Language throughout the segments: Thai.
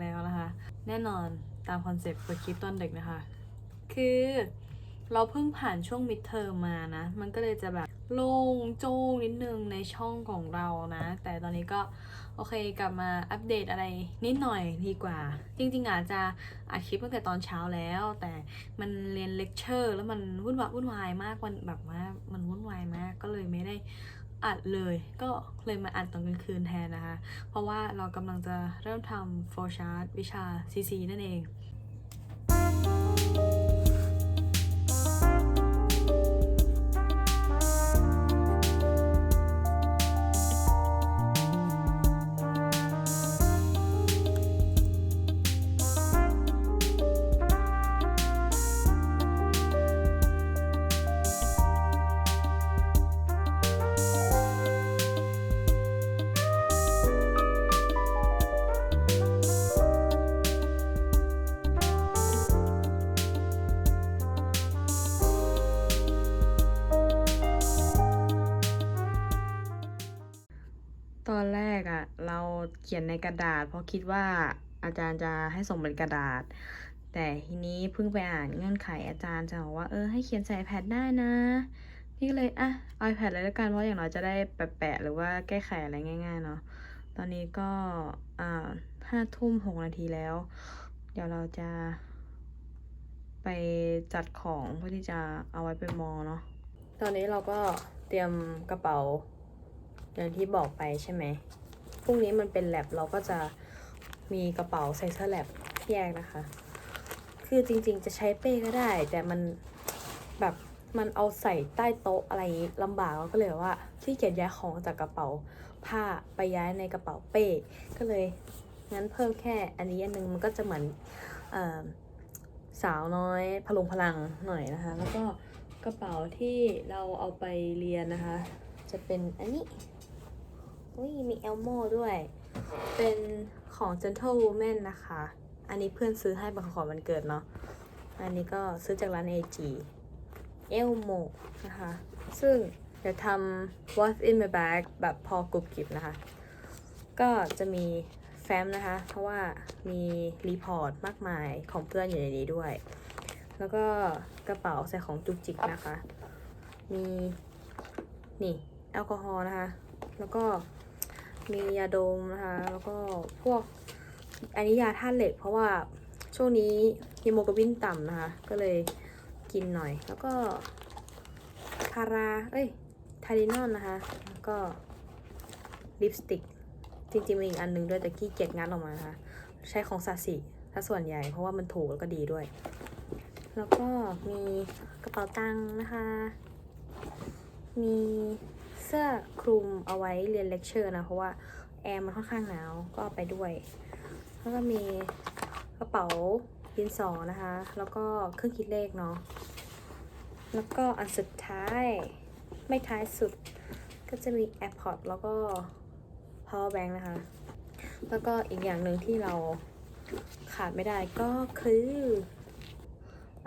แล้วนะคะ แน่นอนตามคอนเซปต์เปิดคลิปตอนเด็กนะคะ คือเราเพิ่งผ่านช่วงมิดเทอมมานะ มันก็เลยจะแบบโล่งโจ้งนิดนึงในช่องของเรานะ แต่ตอนนี้ก็โอเคกลับมาอัปเดตอะไรนิดหน่อยดีกว่า จริงๆอาจจะอัดคลิปตั้งแต่ตอนเช้าแล้ว แต่มันเรียนเลคเชอร์แล้วมันวุ่นวายวุ่นวายมากมันแบบว่ามันวุ่นวายมากก็เลยไม่ได้ อัดเลย ก็เลยมาอัดตอนกลางคืนแทนนะคะ เพราะว่าเรากำลังจะเริ่มทำ flow chart วิชา CC นั่นเอง เราเขียนในกระดาษ เพราะคิดว่าอาจารย์จะให้ส่งเป็นกระดาษ แต่ทีนี้เพิ่งไปอ่านเงื่อนไขอาจารย์จะบอกว่าเออให้เขียนใส่ iPad ได้นะนี่ก็เลยอะเอา iPad เลยแล้วกันเพราะอย่างน้อยจะได้แปะๆหรือว่าแก้ไขอะไรง่าย ๆ เนาะตอนนี้ก็อ่าห้าทุ่มหกนาทีแล้ว เดี๋ยวเราจะ ไปจัดของเพื่อที่จะเอาไว้ไปมอเนาะตอนนี้เราก็เตรียมกระเป๋าอย่างที่บอกไปใช่ไหม พรุ่งนี้มันเป็นแลบเราก็จะมีกระเป๋าใส่เสื้อแลบแยกนะคะ คือจริงๆจะใช้เป้ก็ได้ แต่มันแบบมันเอาใส่ใต้โต๊ะอะไรอย่างงี้ลำบากเราก็เลยว่าที่เกียจย้ายของจากกระเป๋าผ้าไปย้ายในกระเป๋าเป้ก็เลยงั้นเพิ่มแค่อันนี้อันนึงมันก็จะเหมือนอสาวน้อยพลุงพลังหน่อยนะคะ แล้วก็กระเป๋าที่เราเอาไปเรียนนะคะ จะเป็นอันนี้ อุ้ยมีเอลโมด้วย เป็นของ Gentle Woman นะคะ อันนี้เพื่อนซื้อให้เป็นขอวันเกิดเนาะ อันนี้ก็ซื้อจากร้าน AG เอลโมนะคะ ซึ่งเดี๋ยวทำ What's in my bag แบบพอกรุบกริบนะคะ ก็จะมีแฟ้มนะคะ เพราะว่ามีรีพอร์ตมากมายของเพื่อนอยู่ในนี้ด้วย แล้วก็กระเป๋าใส่ของจุกจิกนะคะ มีนี่แอลกอฮอล์นะคะ แล้วก็ มียาดมนะคะ แล้วก็พวกอันนี้ยาธาตุเหล็ก เพราะว่าช่วงนี้ฮีโมโกลบินต่ำนะคะ ก็เลยกินหน่อย แล้วก็พารา เอ้ยทารินอนนะคะ แล้วก็ลิปสติก จริงๆมีอีกอันนึงด้วยแต่ขี้เกียจงัดออกมานะคะ ใช้ของซาสิถ้าส่วนใหญ่เพราะว่ามันถูกแล้วก็ดีด้วย แล้วก็มีกระเป๋าตังค์นะคะ มี เสื้อคลุมเอาไว้เรียนเลคเชอร์นะ เพราะว่าแอร์มันค่อนข้างหนาวก็ไปด้วย แล้วก็มีกระเป๋าดินสอนะคะ แล้วก็เครื่องคิดเลขเนาะแล้วก็อันสุดท้ายไม่ท้ายสุดก็จะมี AirPods แล้วก็ power bank นะคะ แล้วก็อีกอย่างหนึ่งที่เราขาดไม่ได้ก็คือ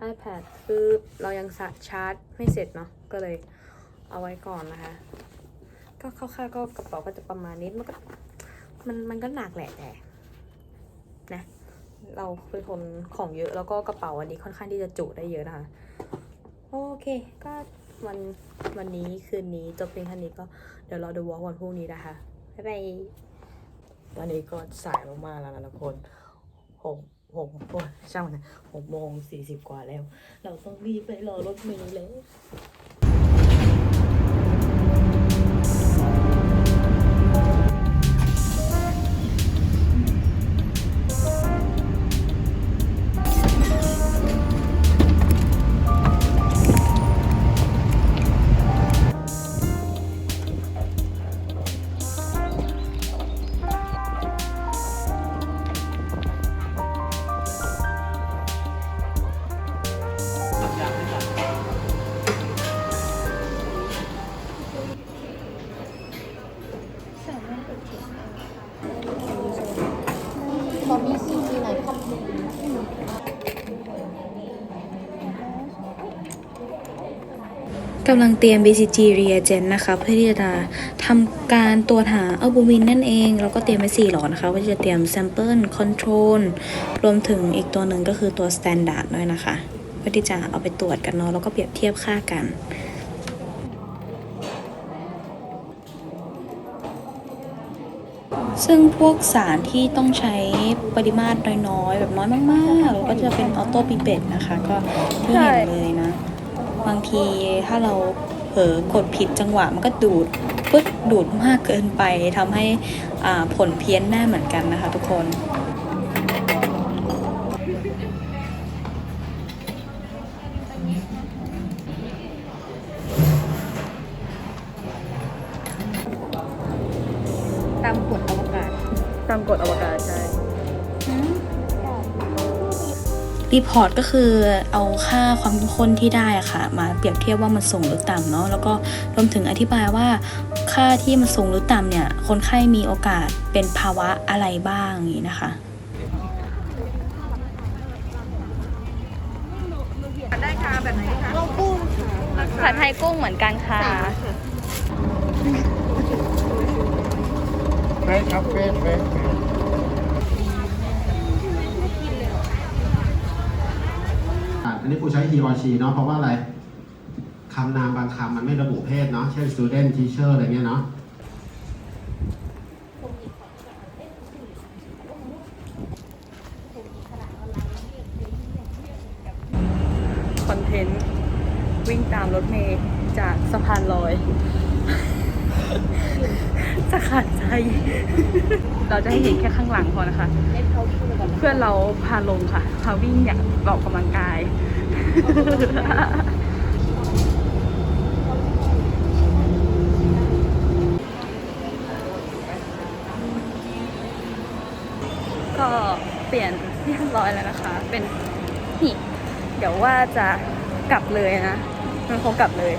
iPad คือเรายังสะชาร์จไม่เสร็จเนาะก็เลยเอาไว้ก่อนนะคะ ก็คร่าวๆก็กระเป๋าก็จะประมาณนี้มันก็มันมันก็หนักแหละแต่นะเราเป็นคนของเยอะแล้วก็กระเป๋าอันนี้ค่อนข้างที่จะจุได้เยอะนะคะโอเค ก็วันวันนี้คืนนี้จบเพียงเท่านี้ก็เดี๋ยวราดูวอล์กวันพรุ่งนี้นะคะบ๊ายบายตอนนี้ก็สายมากๆแล้วนะทุกคนหกหกโอ้ยช่างมันหกโมงสี่สิบกว่าแล้ว เราต้องรีบไปรอรถเมล์แล้ว กำลังเตรียม BCG reagent นะคะเพื่อที่จะทำการตรวจหาอัลบูมินนั่นเอง แล้วก็เตรียมไว้4หลอดนะคะว่าจะเตรียม sample control รวมถึงอีกตัวหนึ่งก็คือตัว standard ด้วยนะคะ เพื่อที่จะเอาไปตรวจกันเนาะแล้วก็เปรียบเทียบค่ากันซึ่งพวกสารที่ต้องใช้ปริมาตรน้อยๆ แบบน้อยมากๆก็จะเป็นออโต้ปิเปตนะคะ ก็ที่เห็นเลยนะ บางทีถ้าเราเผลอกดผิดจังหวะมันก็ดูดปึ๊ดดูดมากเกินไปทำให้อ่าผลเพี้ยนได้เหมือนกันนะคะทุกคน รีพอร์ตก็คือเอาค่าความเข้มข้นที่ได้อะค่ะ มาเปรียบเทียบว่ามันสูงหรือต่ำเนาะแล้วก็รวมถึงอธิบายว่าค่าที่มันสูงหรือต่ำเนี่ย คนไข้มีโอกาสเป็นภาวะอะไรบ้างอย่างนี้นะคะได้ค่ะแบบไหนคะผัดไทยกุ้งเหมือนกันค่ะเฟสครับเฟสเฟสอะอั นนี้ครูใช้ he or she เนาะเพราะว่าอะไรคำนามบางคำมันไม่ระบุเพศเนาะเช่น student teacher อะไรเงี้ยเนาะคอนเทนต์วิ่งตามรถเมย์จากสะพานลอย จะขาดใจ เราจะให้เห็นแค่ข้างหลังพอนะคะ เพื่อนเราพาลงค่ะพาวิ่งอยากออกกำลังกาย ก็เปลี่ยนเรียบร้อยแล้วนะคะ เป็นนี่เดี๋ยวว่าจะกลับเลยนะมันคงกลับเลย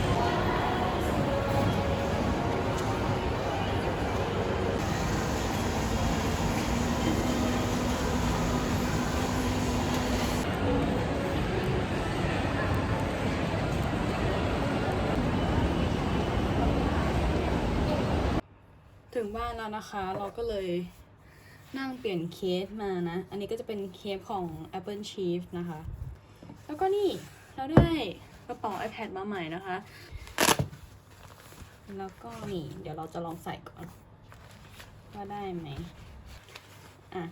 แล้วนะคะ เราก็เลยนั่งเปลี่ยนเคสมานะ อันนี้ก็จะเป็นเคสของ Apple Chief นะคะ แล้วก็นี่เราได้กระเป๋า iPad มาใหม่นะคะ แล้วก็นี่ เดี๋ยวเราจะลองใส่ก่อน ว่าได้ไหม อะ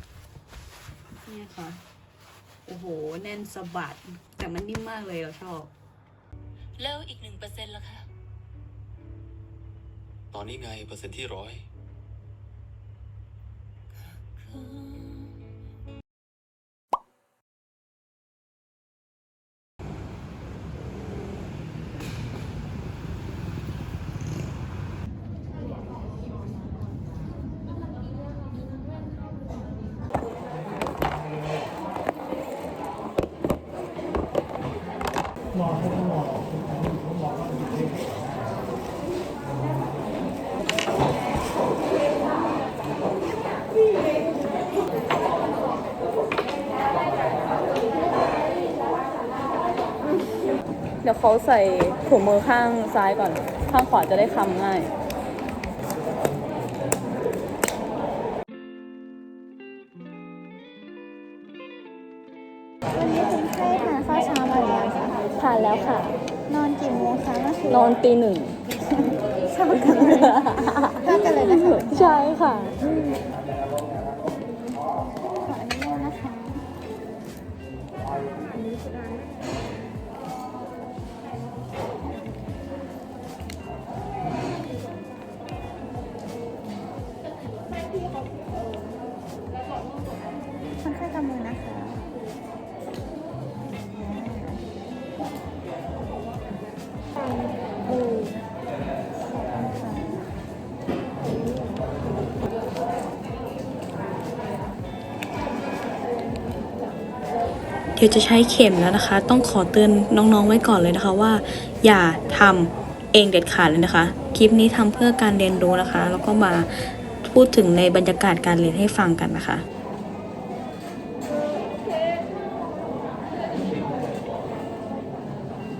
เนี่ยค่ะ โอ้โห แน่นสะบัด แต่มันนิ่มมากเลยเราชอบ แล้วอีกหนึ่งเปอร์เซ็นต์ละคะ ตอนนี้ไงเปอร์เซ็นต์ที่ร้อย เดี๋ยวเขาใส่ถุงมือข้างซ้ายก่อน ข้างขวาจะได้คำง่ายวันนี้คุณไข้ทานข้าวเช้ามาหรือยังคะทานแล้วค่ะ นอนกี่โมงคะเมื่อคืนนอนตีหนึ่ง เดี๋ยวจะใช้เข็มแล้วนะคะ ต้องขอเตือนน้องๆไว้ก่อนเลยนะคะว่า อย่าทำเองเด็ดขาดเลยนะคะ คลิปนี้ทำเพื่อการเรียนรู้นะคะ แล้วก็มาพูดถึงในบรรยากาศการเรียนให้ฟังกันนะคะ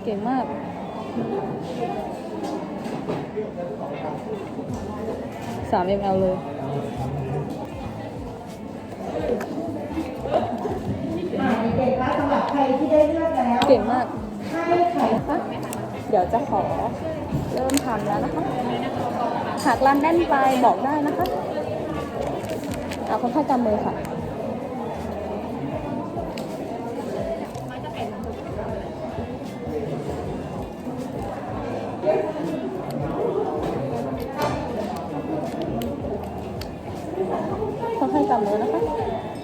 เก่งมากสาม ml เลยากรันแน่นไปบอกได้นะคะเอาคนไข้กำมือค่ะคนไข้กำมือนะคะ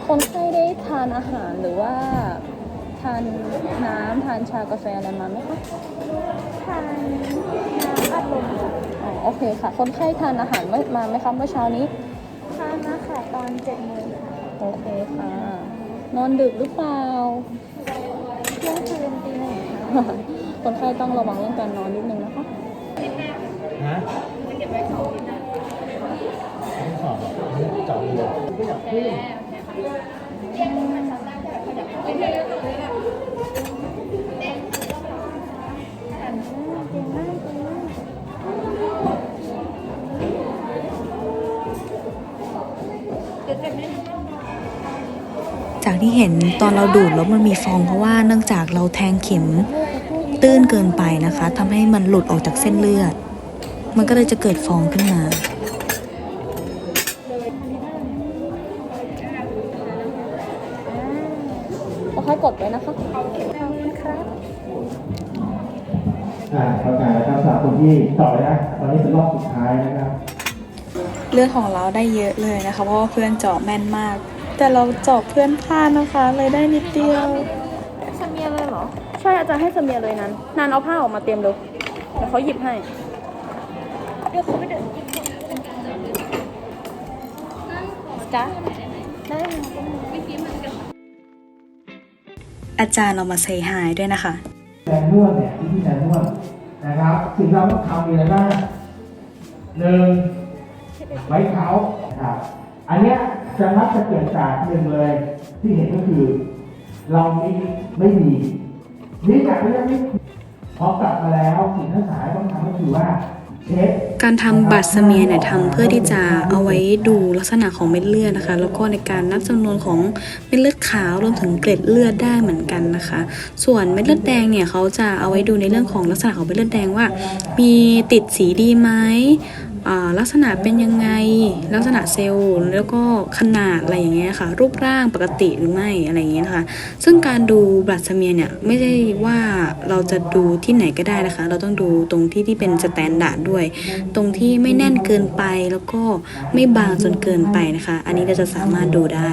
คนไข้ได้ทานอาหารหรือว่าทานน้ำทานชากาแฟอะไรมาไหมคะ ทานน้ำอัดลมค่ะ โอเคค่ะ คนไข้ทานอาหารมามาไหมคะเมื่อเช้านี้ ทานมาค่ะตอนเจ็ดโมงค่ะโอเคค่ะ นอนดึกหรือเปล่า เที่ยงคืนตีหนึ่งค่ะคนไข้ต้องระวังเรื่องการนอนนิดนึงนะคะฮะไม่สอบเจาะเรือก็อยากพูด ที่เห็นตอนเราดูดแล้วมันมีฟองเพราะว่าเนื่องจากเราแทงเข็มตื้นเกินไปนะคะทำให้มันหลุดออกจากเส้นเลือด มันก็เลยจะเกิดฟองขึ้นมาคนไข้กดไว้นะคะขอบคุณครับอ่าเข้าใจแล้วครับสำหรับคนที่เจาะเลยนะตอนนี้เป็นรอบสุดท้ายนะครับ เลือดของเราได้เยอะเลยนะคะ เพราะว่าเพื่อนเจาะแม่นมาก แต่เราเจาะเพื่อนพลาดนะคะเลยได้นิดเดียว สเมียเลยเหรอ ใช่อาจารย์ให้สเมียเลยนั้นนานเอาผ้าออกมาเตรียมเร็วเดี๋ยวเขาหยิบให้ เดี๋ยวเขาไปเดินจ้ะได้ค่ะอาจารย์เรามาเซฮายด้วยนะคะแซนนวดเนี่ยวิธีแซนนวดนะครับ สิ่งที่เราต้องทำมีอะไรบ้างหนึ่งไว้เท้านะครับ อันเนี้ยจะมักจะเกิดจากหนึ่งเลย ที่เห็นก็คือ เรามีไม่ดีนี่จากเรื่องนี้พอกลับมาแล้วสิ่งที่สายต้องทำก็คือว่าการทำบัตรสมียเนี่ยทำเพื่อที่จะเอาไว้ดูลักษณะของเม็ดเลือดนะคะ แล้วก็ในการนับจำนวนของเม็ดเลือดขาวรวมถึงเกล็ดเลือดได้เหมือนกันนะคะ ส่วนเม็ดเลือดแดงเนี่ยเขาจะเอาไว้ดูในเรื่องของลักษณะของเม็ดเลือดแดงว่า มีติดสีดีไหม ลักษณะเป็นยังไง ลักษณะเซลล์แล้วก็ขนาดอะไรอย่างเงี้ยค่ะ รูปร่างปกติหรือไม่อะไรอย่างเงี้ยนะคะซึ่งการดูบลัดสเมียเนี่ยไม่ได้ว่าเราจะดูที่ไหนก็ได้นะคะ เราต้องดูตรงที่ที่เป็นสแตนดาร์ดด้วย ตรงที่ไม่แน่นเกินไปแล้วก็ไม่บางจนเกินไปนะคะ อันนี้เราจะสามารถดูได้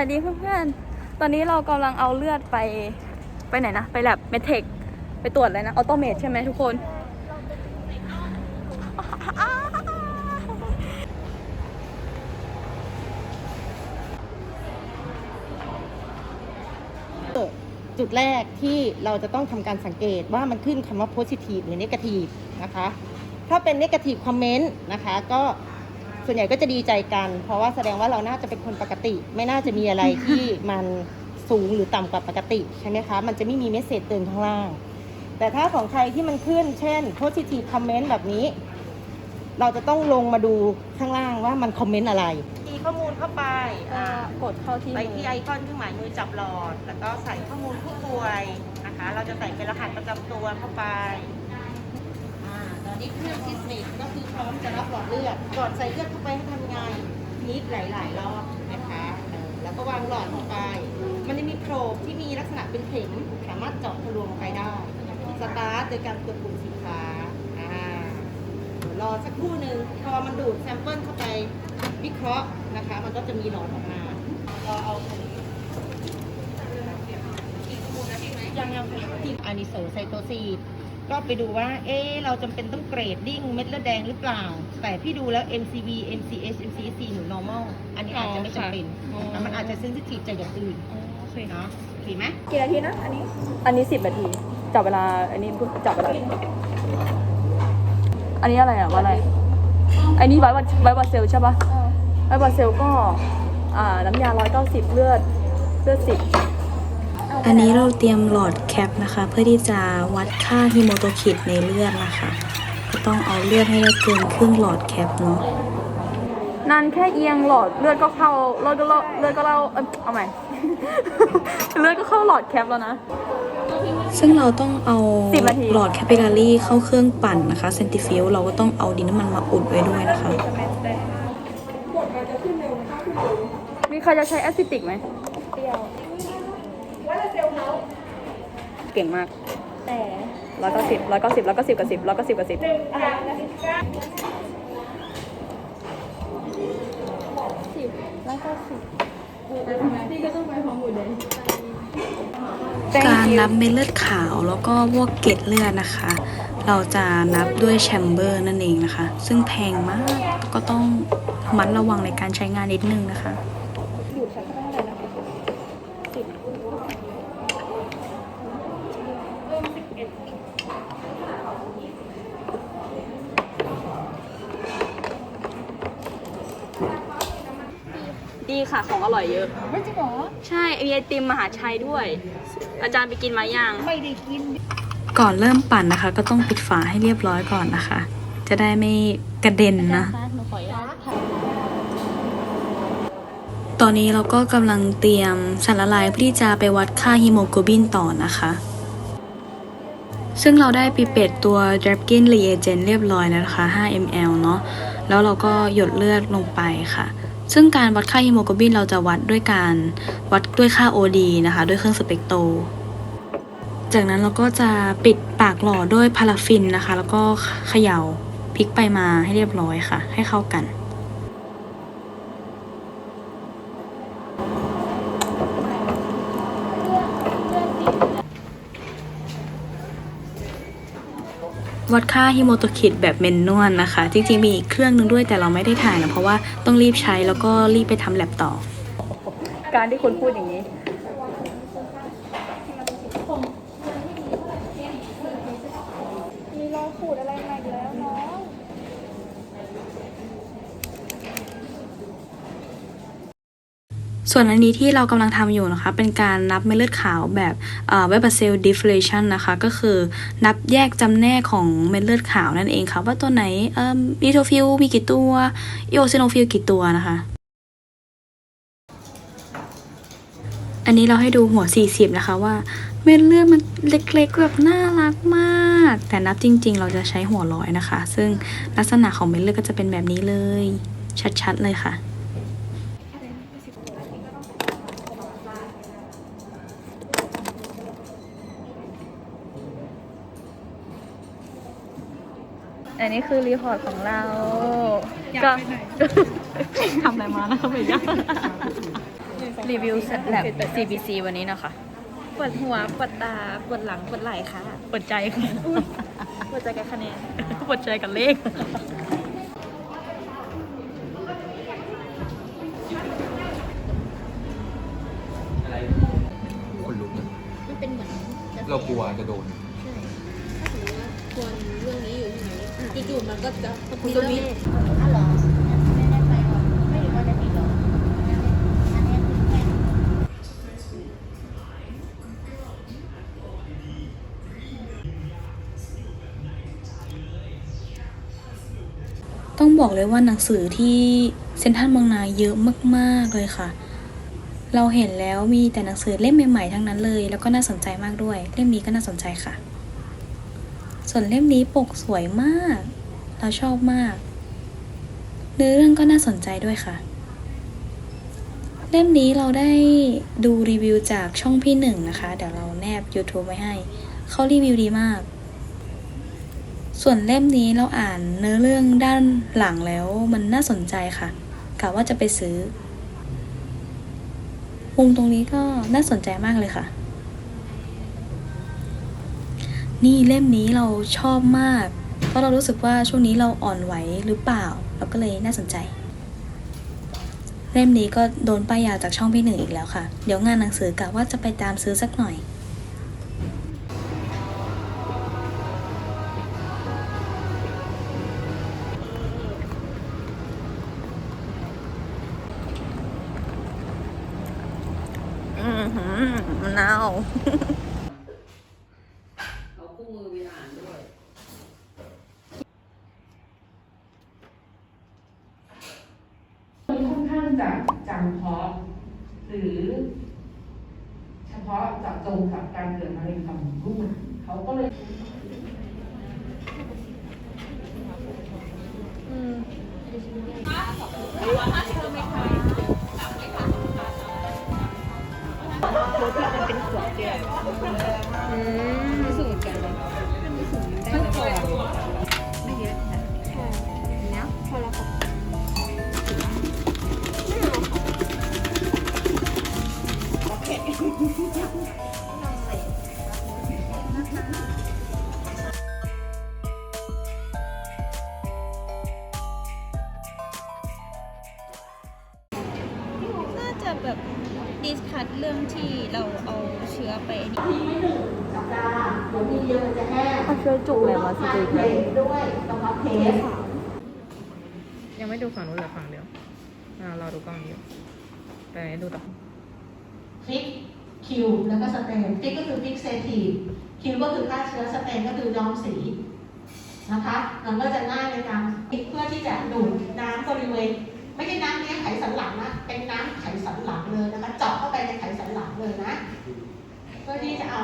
วัสดีเพื่อนๆ ตอนนี้เรากำลังเอาเลือดไปไปไหนนะ ไปแลบเมทเทคไปตรวจอะไรนะ ออโตเมทใช่ไหมทุกคน จุดแรกที่เราจะต้องทำการสังเกตว่ามันขึ้นคำว่า positive หรือ negative นะคะ ถ้าเป็น negative comment นะคะ ก็ ส่วนใหญ่ก็จะดีใจกัน เพราะว่าแสดงว่าเราน่าจะเป็นคนปกติ ไม่น่าจะมีอะไรที่มันสูงหรือต่ำกว่าปกติใช่ไหมคะ มันจะไม่มีเมสเซจเตือนข้างล่าง แต่ถ้าของใครที่มันขึ้น เช่น positive comment แบบนี้ เราจะต้องลงมาดูข้างล่างว่ามันคอมเมนต์อะไรมีข้อมูลเข้าไปอ่ากดเข้าที่ไปที่ไอคอนเครื่องหมายมือจับหลอด แล้วก็ใส่ข้อมูลผู้ป่วยนะคะ เราจะใส่เป็นรหัสประจำตัวเข้าไป อ่าตอนนี้เครื่องทิสมิกก็คือพร้อมจะรับหลอดเลือดก่อนใส่เลือดเข้าไปให้ทำงไงนิดหลายๆรอบนะคะเออแล้วก็วางหลอดลงไป มันจะมีโพรงที่มีลักษณะเป็นเข็มสามารถเจาะทะลวงลงไปได้ สตาร์ทโดยการกดปุ่มสีฟ้าอ่ารอสักครู่หนึ่งพอมันดูดแซมเปิลเข้าไปวิเคราะห์นะคะ มันก็จะมีหลอดออกมาเราเอายังยังที่อานิโซไซโตซี ก็ไปดูว่า เอ๊ะเราจำเป็นต้องเกรดดิ้งเม็ดเลือดแดงหรือเปล่า แต่พี่ดูแล้ว MCV MCH MCSC หรือ normal อันนี้อาจจะไม่จำเป็นนะคะมันอาจจะเซนซิทีฟจากอย่างอื่นโอเคเนาะโอเคไหมกี่นาทีนะ อันนี้ อันนี้สิบนาที จับเวลา อันนี้จับเวลา อันนี้อะไรอะว่าอะไร อันนี้ไวท์ไวท์บาเซลใช่ปะไวท์บาเซลก็ อ่า น้ำยา190เลือด เลือดสิบ อันนี้เราเตรียมหลอดแคปนะคะ เพื่อที่จะวัดค่าฮิโมโตคิดในเลือดนะคะ ก็ต้องเอาเลือดให้ได้เกินครึ่งหลอดแคปเนาะนานแค่เอียงหลอดเลือดก็เข้าเลือดก็เล่าเลือดก็เล่าเอ้ยเอาใหม่ เลือดก็เข้าหลอดแคปแล้วนะ ซึ่งเราต้องเอาสิบนาที หลอดแคปิลารีเข้าเครื่องปั่นนะคะเซนติฟิวเราก็ต้องเอาดินน้ำมันมาอุดไว้ด้วยนะคะ มีใครจะใช้แอสซิติกไหม เก่งมากแต่ร้อยเก้าสิบร้อยเก้าสิบร้อยเก้าสิบกับสิบร้อยเก้าสิบกับสิบสิบการนับเม็ดเลือดขาวแล้วก็พวกเกล็ดเลือดนะคะ เราจะนับด้วยแชมเบอร์นั่นเองนะคะ ซึ่งแพงมากก็ต้องมัดระวังในการใช้งานนิดนึงนะคะ ค่ะของอร่อยเยอะ ไม่จริงหรอ ใช่มีไอติมมหาชัยด้วย อาจารย์ไปกินมายังก่อนเริ่มปั่นนะคะ ก็ต้องปิดฝาให้เรียบร้อยก่อนนะคะ จะได้ไม่กระเด็นนะตอนนี้เราก็กำลังเตรียมสารละลายเพื่อที่จะไปวัดค่าฮีโมโกลบินต่อนะคะ ซึ่งเราได้ปีเป็ดตัว d r a p k i n reagent เรียบร้อยแล้วนะคะ 5 ml เนาะ แล้วเราก็หยดเลือดลงไปค่ะ ซึ่งการวัดค่าฮีโมโกลบินเราจะวัดด้วยการวัดด้วยค่า OD นะคะ ด้วยเครื่องสเปกโต จากนั้นเราก็จะปิดปากหลอดด้วยพาราฟินนะคะ แล้วก็เขย่าพลิกไปมาให้เรียบร้อยค่ะ ให้เข้ากัน วัดค่าฮิโมโตคิดแบบเมนนวลนะคะ จริงๆ มีอีกเครื่องนึงด้วยแต่เราไม่ได้ถ่ายนะ เพราะว่าต้องรีบใช้แล้วก็รีบไปทำแลบต่อ การที่คุณพูดอย่างนี้ ส่วนอันนี้ที่เรากำลังทำอยู่นะคะ เป็นการนับเม็ดเลือดขาวแบบเวบเซลดิฟเลชันนะคะ ก็คือนับแยกจำแนกของเม็ดเลือดขาวนั่นเองค่ะ ว่าตัวไหนอีโทฟิลมีกี่ตัวอีโอซิโนฟิลกี่ตัวนะคะอันนี้เราให้ดูหัว 40 นะคะว่าเม็ดเลือดมันเล็กๆแบบน่ารักมาก แต่นับจริง ๆ เราจะใช้หัวร้อยนะคะ ซึ่งลักษณะของเม็ดเลือดก็จะเป็นแบบนี้เลย ชัดๆเลยค่ะ อันนี้คือรีพอร์ตของเราก็ทำอะไรมานะคะไม่ยากรีวิวแลบ CBC วันนี้นะคะปวดหัวปวดตาปวดหลังปวดไหล่ค่ะปวดใจค่ะปวดใจกับคะแนนปวดใจกับเลข ก็จะคุณสวิตช์อ๋อเหรอไม่แน่ใจว่าไม่รู้ว่าจะติดหรออันนี้คือแค่ต้องบอกเลยว่าหนังสือที่เซ็นทรัลเมืองนาเยอะมากๆเลยค่ะ เราเห็นแล้วมีแต่หนังสือเล่มใหม่ๆทั้งนั้นเลย แล้วก็น่าสนใจมากด้วย เล่มนี้ก็น่าสนใจค่ะ ส่วนเล่มนี้ปกสวยมาก เราชอบมากเนื้อเรื่องก็น่าสนใจด้วยค่ะ เล่มนี้เราได้ดูรีวิวจากช่องพี่หนึ่งนะคะ เดี๋ยวเราแนบ YouTube ไว้ให้ เขารีวิวดีมาก ส่วนเล่มนี้เราอ่านเนื้อเรื่องด้านหลังแล้วมันน่าสนใจค่ะกะว่าจะไปซื้อมุมตรงนี้ก็น่าสนใจมากเลยค่ะ นี่เล่มนี้เราชอบมาก เพราะเรารู้สึกว่าช่วงนี้เราอ่อนไหวหรือเปล่า เราก็เลยน่าสนใจ เล่มนี้ก็โดนป้ายยาจากช่องพี่หนึ่งอีกแล้วค่ะ เดี๋ยวงานหนังสือกะว่าจะไปตามซื้อสักหน่อยอืมะนาว ดิสคัทเรื่องที่เราเอาเชื้อไปนี่สัปดาห์เดี๋ยวมีเดียวมันจะแห้งเขาช่วยจุกเลยวะสติกเพลด้วยกระเพาะเพลยังไม่ดูฝั่งนู้นเหลือฝั่งเดียวอ่ารอดูกล้องเดียวแต่ดูต่อฟิกคิวแล้วก็สเตนฟิกก็คือฟิกเซทีฟคิวก็คือฆ่าเชื้อสเตนก็คือย้อมสีนะคะมันก็จะง่ายในการฟิกเพื่อที่จะดูดน้ำบริเวณ ไม่ใช่น้ำเลี้ยงไขสันหลังนะ เป็นน้ำไขสันหลังเลยนะคะ เจาะเข้าไปในไขสันหลังเลยนะ เพื่อที่จะเอา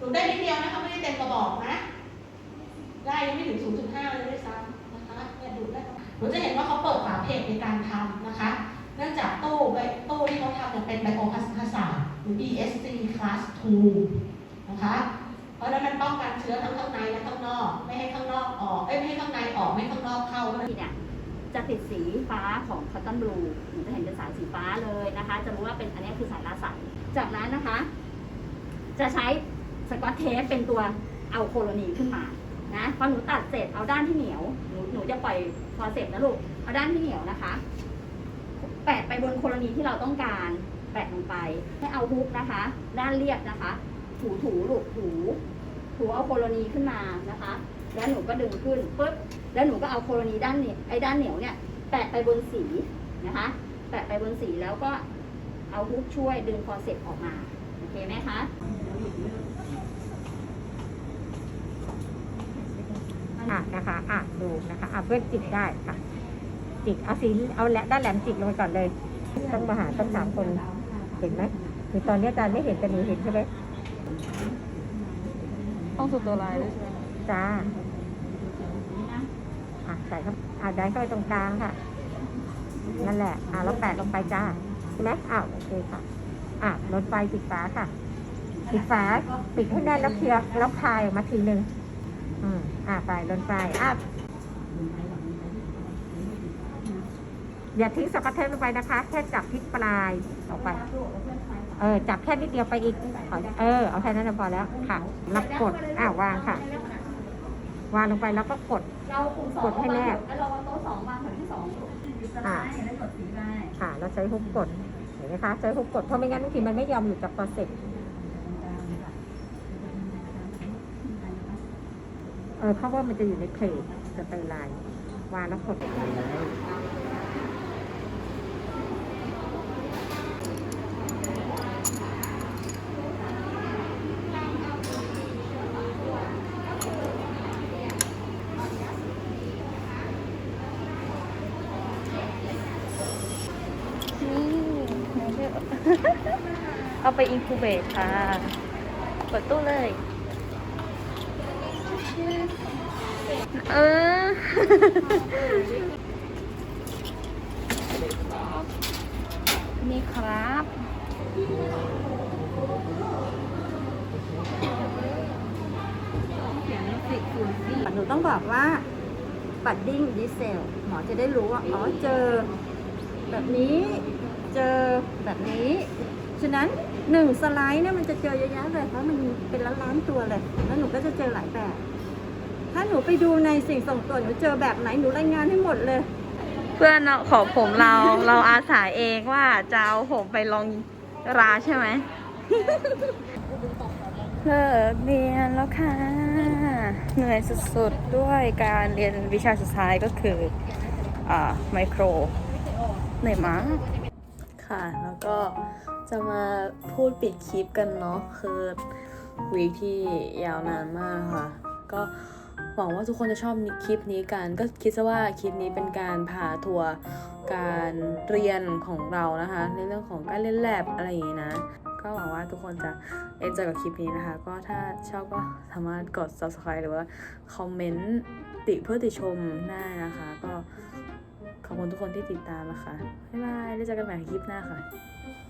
ดูดได้นิดเดียวนะคะ ไม่ได้เต็มกระบอกนะ ได้ยังไม่ถึง 0.5 เลยด้วยซ้ำนะคะเนี่ยดูดได้หนูจะเห็นว่าเขาเปิดฝาเพจในการทำนะคะ เนื่องจากตู้ใบตู้ที่เขาทำเนี่ยเป็นไบโอพลาสติกศาสตร์หรือ BSC Class 2 นะคะเพราะนั้นมันป้องกันเชื้อทั้งข้างในและข้างนอก ไม่ให้ข้างนอกออกเอ้ยไม่ให้ข้างในออก ไม่ให้ข้างนอกเข้าเนี่ย จะติดสีฟ้าของคอตตอนบลูหนูจะเห็นเป็นสายสีฟ้าเลยนะคะ จะรู้ว่าเป็นอันนี้คือสายลาใสจากนั้นนะคะ จะใช้สกอตเทปเป็นตัวเอาโคโลนีขึ้นมานะพอหนูตัดเสร็จเอาด้านที่เหนียวหนูหนูจะปล่อยพอเสร็จนะลูกเอาด้านที่เหนียวนะคะ แปะไปบนโคโลนีที่เราต้องการแปะลงไปให้เอาฮุกนะคะ ด้านเรียบนะคะ ถูถูลูกถูถูเอาโคโลนีขึ้นมานะคะ แล้วหนูก็ดึงขึ้นปุ๊บ แล้วหนูก็เอาโคโลนีด้านเนี่ยไอ้ด้านเหนียวเนี่ยแปะไปบนสีนะคะ แปะไปบนสีแล้วก็เอาฮุกช่วยดึงคอเซ็ปต์ออกมาโอเคไหมคะอะนะคะอะดูนะคะอะเพื่อนจิกได้ค่ะ จิกเอาสีเอาแหละด้านแหลมจิกลงไปก่อนเลยต้องมาหาต้องสามคนเห็นไหมคือตอนนี้อาจารย์ไม่เห็นแต่หนูเห็นใช่ไหมต้องสุดตัวลายด้วยใช่ไหมจ้าอะ ใส่เข้าอะดันเข้าไปตรงกลางค่ะ นั่นแหละ อะแล้วแปะลงไปจ้าใช่ไหมอ้าวโอเคค่ะ อะลดไฟปิดฝาค่ะ ปิดฝาปิดให้แน่นแล้วเคลียร์แล้วคลายออกมาทีหนึ่งอืมอะไปลนไฟอะอย่าทิ้งสกอตเทปลงไปนะคะ แค่จับที่ปลายออกไป เออ จับแค่นิดเดียวไปอีก เออ เอาแค่นั้นพอแล้วค่ะแล้วกด อ่าวางค่ะ วางลงไปแล้วก็กด เรากลุ่มสองกดให้แนบแล้วเราเอาโต๊ะสองวางแถวที่สองสไลด์แล้วกดสีได้ค่ะเราใช้ฮุกกด เห็นไหมคะ ใช้ฮุกกด เพราะไม่งั้นบางทีมันไม่ยอมหลุดจากคอเซ็ปต์เออเพราะว่ามันจะอยู่ในเพลทสเตอร์ไลน์วางแล้วกด เอาไปอินคูเบตค่ะเปิดตู้เลยเออนี่ครับหนูต้องบอกว่าบัดดิ้งดีเซล หมอจะได้รู้ว่า อ๋อ เจอแบบนี้ เจอแบบนี้ ฉะนั้น หนึ่งสไลด์เนี่ยมันจะเจอเยอะแยะเลยเพราะมันเป็นล้านล้านๆตัวเลย แล้วหนูก็จะเจอหลายแบบ ถ้าหนูไปดูในสิ่งส่งตัวหนูเจอแบบไหนหนูรายงานให้หมดเลย เพื่อนเราขอผมเราเราอาสาเองว่าจะเอาผมไปลองราใช่ไหมเลิกเรียนแล้วค่ะ เหนื่อยสุดๆ ด้วยการเรียนวิชาสุดท้ายก็คืออ่าไมโครเหนื่อยมากค่ะ แล้วก็ จะมาพูดปิดคลิปกันเนาะคือวีคที่ยาวนานมากค่ะ ก็หวังว่าทุกคนจะชอบคลิปนี้กัน ก็คิดซะว่าคลิปนี้เป็นการพาทัวร์การเรียนของเรานะคะ ในเรื่องของการเล่นแลบอะไรอย่างนี้นะ ก็หวังว่าทุกคนจะเอนจอยกับคลิปนี้นะคะ ก็ถ้าชอบก็สามารถกด subscribe หรือว่าคอมเมนต์ติเพื่อติชมได้นะคะ ก็ขอบคุณทุกคนที่ติดตามนะคะ บ๊ายบาย แล้วเจอกันใหม่คลิปหน้าค่ะ